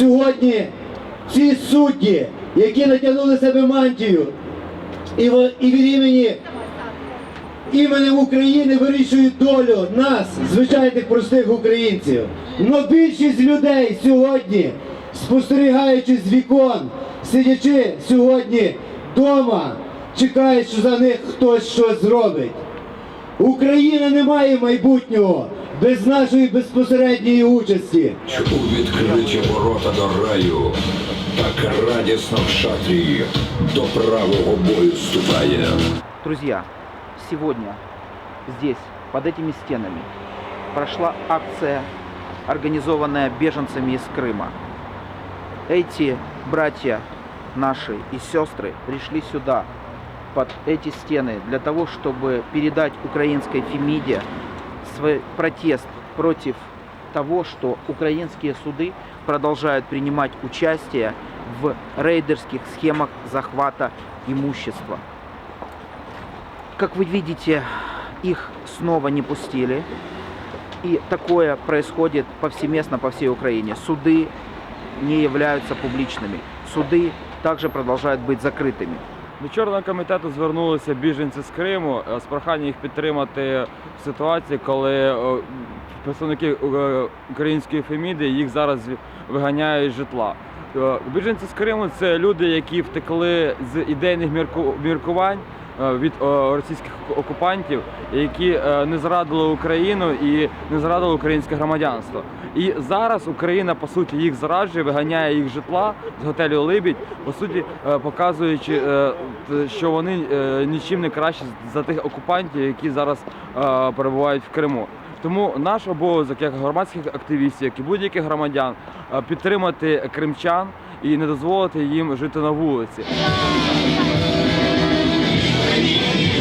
сьогодні ці судді, які натягнули себе мантію, і, і від імені іменем України вирішують долю нас, звичайних простих українців. Но більшість людей сьогодні, спостерігаючи з вікон, сидячи сьогодні вдома, чекають, що за них хтось щось зробить. Україна не має майбутнього без нашої безпосередньої участі. У відкриті ворота до раю, так радісно в шатрі до правого бою ступає. Друзья, сегодня здесь, под этими стенами, прошла акция, организованная беженцами из Крыма. Эти братья наши и сестры пришли сюда, под эти стены, для того, чтобы передать украинской Фемиде свой протест против того, что украинские суды продолжают принимать участие в рейдерских схемах захвата имущества. Как вы видите, их снова не пустили. И такое происходит повсеместно по всей Украине. Суды не являются публичными. Суды также продолжают быть закрытыми. До Чорного комітету звернулися біженці з Криму е, з проханням їх підтримати в ситуації, коли е, представники е, української феміди їх зараз виганяють з житла. Біженці з Криму це люди, які втекли з ідейних мірку- міркувань від е, російських окупантів, які е, не зрадили Україну і не зрадили українське громадянство. І зараз Україна по суті їх зраджує, виганяє їх житла з готелю Либідь, по суті, е, показуючи, е, що вони е, нічим не кращі за тих окупантів, які зараз е, перебувають в Криму. Тому наш обов'язок як громадських активістів, як і будь-яких громадян, е, підтримати кримчан і не дозволити їм жити на вулиці. Thank you.